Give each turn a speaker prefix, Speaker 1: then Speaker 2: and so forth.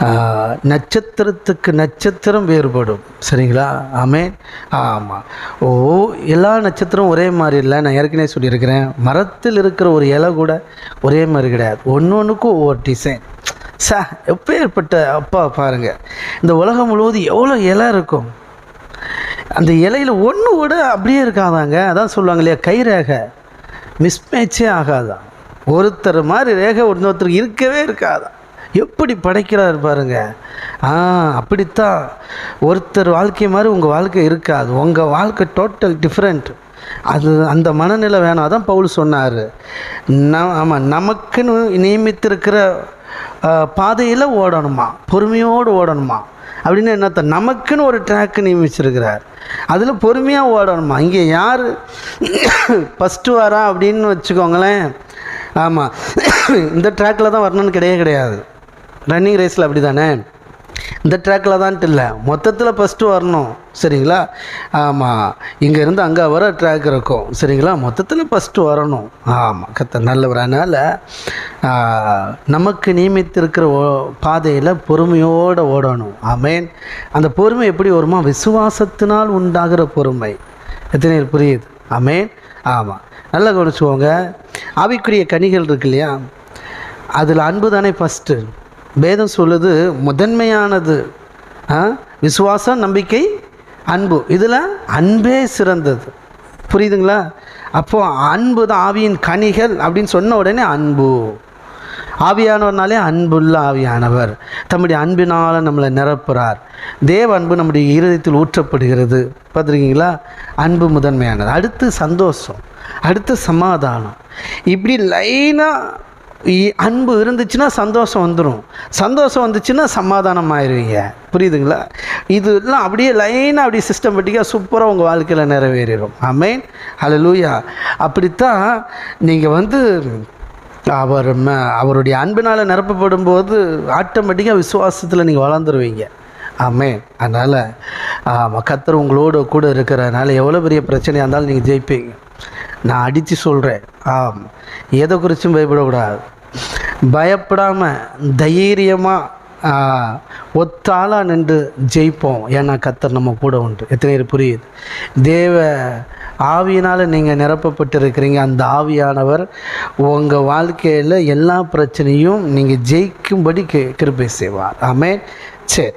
Speaker 1: நட்சத்திரத்துக்கு நட்சத்திரம் வேறுபடும். சரிங்களா? ஆமேன். ஆமாம் ஓ எல்லா நட்சத்திரம் ஒரே மாதிரி இல்லை. நான் ஏற்கனவே சொல்லியிருக்கிறேன். மரத்தில் இருக்கிற ஒரு இலை கூட ஒரே மாதிரி கிடையாது. ஒன்று ஒன்றுக்கும் ஒவ்வொரு டிசைன் சா எப்பேற்பட்ட அப்பா பாருங்கள் இந்த உலகம் முழுவதும் எவ்வளோ இலை இருக்கும்? அந்த இலையில் ஒன்று கூட அப்படியே இருக்காதாங்க. அதான் சொல்லுவாங்க இல்லையா? கை ரேகை. மிஸ்மேட்சே ஆகாதான் ஒருத்தர் மாதிரி ரேகை இன்னொருத்தருக்கு இருக்கவே இருக்காதான் எப்படி படைக்கிறார் பாருங்க. ஆ அப்படித்தான். ஒருத்தர் வாழ்க்கை மாதிரி உங்கள் வாழ்க்கை இருக்காது. உங்கள் வாழ்க்கை டோட்டல் டிஃப்ரெண்ட் அது அந்த மனநிலை வேணும். அதான் பவுல் சொன்னார். ந ஆமாம் நமக்குன்னு நியமித்திருக்கிற பாதையில் ஓடணுமா? பொறுமையோடு ஓடணுமா? அப்படின்னு என்னத்த நமக்குன்னு ஒரு ட்ராக் நியமிச்சிருக்கிறார். அதில் பொறுமையாக ஓடணுமா? இங்கே யார் ஃபஸ்ட்டு வரா அப்படின்னு வச்சுக்கோங்களேன். ஆமாம் இந்த ட்ராக்கில் தான் வரணும்னு கிடையவே கிடையாது. ரன்னிங் ரேஸில் அப்படி தானே இந்த ட்ராக்கில் தான்ட்டு இல்லை. மொத்தத்தில் ஃபஸ்ட்டு வரணும். சரிங்களா? ஆமாம் இங்கேருந்து அங்கே வர ட்ராக் இருக்கும். சரிங்களா? மொத்தத்தில் ஃபஸ்ட்டு வரணும். ஆமாம் கத்த நல்லவர். அதனால் நமக்கு நியமித்திருக்கிற ஓ பாதையில் பொறுமையோடு ஓடணும். ஆமேன் அந்த பொறுமை எப்படி வருமா? விசுவாசத்தினால் உண்டாகிற பொறுமை. எத்தனை புரியுது? ஆமேன் ஆமாம் நல்லா கவனிச்சுக்கோங்க. ஆவிக்குரிய கனிகள் இருக்கு இல்லையா? அதில் அன்பு தானே ஃபஸ்ட்டு வேதம் சொல்லுது முதன்மையானது ஆ? விசுவாசம் நம்பிக்கை அன்பு. இதில் அன்பே சிறந்தது. புரியுதுங்களா? அப்போது அன்பு தான் ஆவியின் கனிகள் அப்படின்னு சொன்ன உடனே அன்பு. ஆவியானவர்னாலே அன்புள்ள ஆவியானவர். தம்முடைய அன்பினால் நம்மளை நிரப்புகிறார் தேவ அன்பு நம்முடைய இருதயத்தில் ஊற்றப்படுகிறது. பார்த்துருக்கீங்களா? அன்பு முதன்மையானது. அடுத்து சந்தோஷம். அடுத்து சமாதானம். இப்படி லைனாக அன்பு இருந்துச்சுன்னா சந்தோஷம் வந்துடும் சந்தோஷம் வந்துச்சுன்னா சமாதானம் ஆயிடுவீங்க புரியுதுங்களா? இதெல்லாம் அப்படியே லைனாக அப்படியே சிஸ்டமேட்டிக்காக சூப்பராக உங்கள் வாழ்க்கையில் நிறைவேறிடும் ஆமேன் லூயா அப்படித்தான் நீங்கள் வந்து அவர் ம- அவருடைய அன்பினால் நிரப்பப்படும் போது ஆட்டோமேட்டிக்காக விசுவாசத்தில் நீங்கள் வளர்ந்துருவீங்க. ஆமே அதனால் ஆமாம் கத்தர் உங்களோட கூட இருக்கிறதுனால எவ்வளோ பெரிய பிரச்சனையாக இருந்தாலும் நீங்கள் ஜெயிப்பீங்க. நான் அடித்து சொல்கிறேன் ஆம். எதை குறித்தும் பயப்படக்கூடாது. பயப்படாமல் தைரியமாக ஒத்தாளாக நின்று ஜெயிப்போம். ஏன்னா கத்தர் நம்ம கூட உண்டு. எத்தனை பேர் புரியுது? தேவ ஆவியினால் நீங்கள் நிரப்பப்பட்டிருக்கிறீங்க. அந்த ஆவியானவர் உங்கள் வாழ்க்கையில் எல்லா பிரச்சனையும் நீங்கள் ஜெயிக்கும்படி கே கிருபை செய்வார். ஆமே சரி.